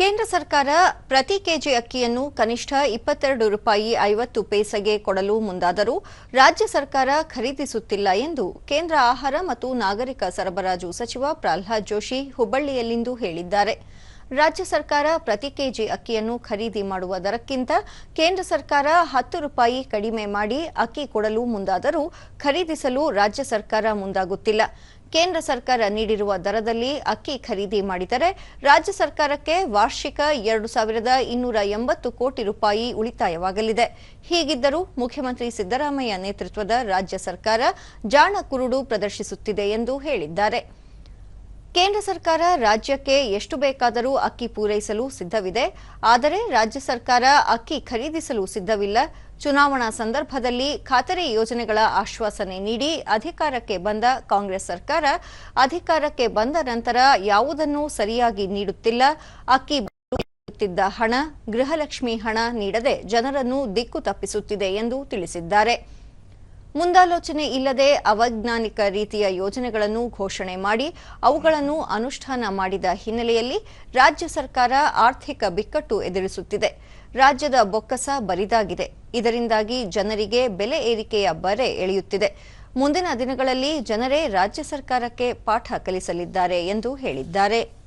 ಕೇಂದ್ರ ಸರ್ಕಾರ ಪ್ರತಿ ಕೆಜಿ ಅಕ್ಕಿಯನ್ನು ಕನಿಷ್ಠ ಇಪ್ಪತ್ತೆರಡು ರೂಪಾಯಿ ಐವತ್ತು ಪೈಸೆಗೆ ಕೊಡಲು ಮುಂದಾದರೂ ರಾಜ್ಯ ಸರ್ಕಾರ ಖರೀದಿಸುತ್ತಿಲ್ಲ ಎಂದು ಕೇಂದ್ರ ಆಹಾರ ಮತ್ತು ನಾಗರಿಕ ಸರಬರಾಜು ಸಚಿವ ಪ್ರಹ್ಲಾದ್ ಜೋಶಿ ಹುಬ್ಬಳ್ಳಿಯಲ್ಲಿಂದು ಹೇಳಿದ್ದಾರೆ. ರಾಜ್ಯ ಸರ್ಕಾರ ಪ್ರತಿ ಕೆಜಿ ಅಕ್ಕಿಯನ್ನು ಖರೀದಿ ಮಾಡುವ ದರಕ್ಕಿಂತ ಕೇಂದ್ರ ಸರ್ಕಾರ ಹತ್ತು ರೂಪಾಯಿ ಕಡಿಮೆ ಮಾಡಿ ಅಕ್ಕಿ ಕೊಡಲು ಮುಂದಾದರೂ ಖರೀದಿಸಲು ರಾಜ್ಯ ಸರ್ಕಾರ ಮುಂದಾಗುತ್ತಿಲ್ಲ. ಕೇಂದ್ರ ಸರ್ಕಾರ ನೀಡಿರುವ ದರದಲ್ಲಿ ಅಕ್ಕಿ ಖರೀದಿ ಮಾಡಿದರೆ ರಾಜ್ಯ ಸರ್ಕಾರಕ್ಕೆ ವಾರ್ಷಿಕ ಎರಡು ಸಾವಿರದ ಇನ್ನೂರ ಎಂಬತ್ತು ಕೋಟಿ ರೂಪಾಯಿ ಉಳಿತಾಯವಾಗಲಿದೆ. ಹೀಗಿದ್ದರೂ ಮುಖ್ಯಮಂತ್ರಿ ಸಿದ್ದರಾಮಯ್ಯ ನೇತೃತ್ವದ ರಾಜ್ಯ ಸರ್ಕಾರ ಜಾಣ ಕುರುಡು ಪ್ರದರ್ಶಿಸುತ್ತಿದೆ ಎಂದು ಹೇಳಿದ್ದಾರೆ. ಕೇಂದ್ರ ಸರ್ಕಾರ ರಾಜ್ಯಕ್ಕೆ ಎಷ್ಟು ಬೇಕಾದರೂ ಅಕ್ಕಿ ಪೂರೈಸಲು ಸಿದ್ಧವಿದೆ. ಆದರೆ ರಾಜ್ಯ ಸರ್ಕಾರ ಅಕ್ಕಿ ಖರೀದಿಸಲು ಸಿದ್ಧವಿಲ್ಲ. ಚುನಾವಣಾ ಸಂದರ್ಭದಲ್ಲಿ ಖಾತರಿ ಯೋಜನೆಗಳ ಆಶ್ವಾಸನೆ ನೀಡಿ ಅಧಿಕಾರಕ್ಕೆ ಬಂದ ಕಾಂಗ್ರೆಸ್ ಸರ್ಕಾರ ಅಧಿಕಾರಕ್ಕೆ ಬಂದ ನಂತರ ಯಾವುದನ್ನೂ ಸರಿಯಾಗಿ ನೀಡುತ್ತಿಲ್ಲ. ಅಕ್ಕಿ ನೀಡುತ್ತಿದ್ದ ಹಣ, ಗೃಹಲಕ್ಷ್ಮಿ ಹಣ ನೀಡದೆ ಜನರನ್ನು ದಿಕ್ಕು ತಪ್ಪಿಸುತ್ತಿದೆ ಎಂದು ತಿಳಿಸಿದ್ದಾರೆ. ಮುಂದಾಲೋಚನೆ ಇಲ್ಲದೆ ಅವೈಜ್ಞಾನಿಕ ರೀತಿಯ ಯೋಜನೆಗಳನ್ನು ಘೋಷಣೆ ಮಾಡಿ ಅವುಗಳನ್ನು ಅನುಷ್ಠಾನ ಮಾಡಿದ ಹಿನ್ನೆಲೆಯಲ್ಲಿ ರಾಜ್ಯ ಸರ್ಕಾರ ಆರ್ಥಿಕ ಬಿಕ್ಕಟ್ಟು ಎದುರಿಸುತ್ತಿದೆ. ರಾಜ್ಯದ ಬೊಕ್ಕಸ ಬರಿದಾಗಿದೆ. ಇದರಿಂದಾಗಿ ಜನರಿಗೆ ಬೆಲೆ ಏರಿಕೆಯ ಬರೆ ಎಳೆಯುತ್ತಿದೆ. ಮುಂದಿನ ದಿನಗಳಲ್ಲಿ ಜನರೇ ರಾಜ್ಯ ಸರ್ಕಾರಕ್ಕೆ ಪಾಠ ಕಲಿಸಲಿದ್ದಾರೆ ಎಂದು ಹೇಳಿದ್ದಾರೆ.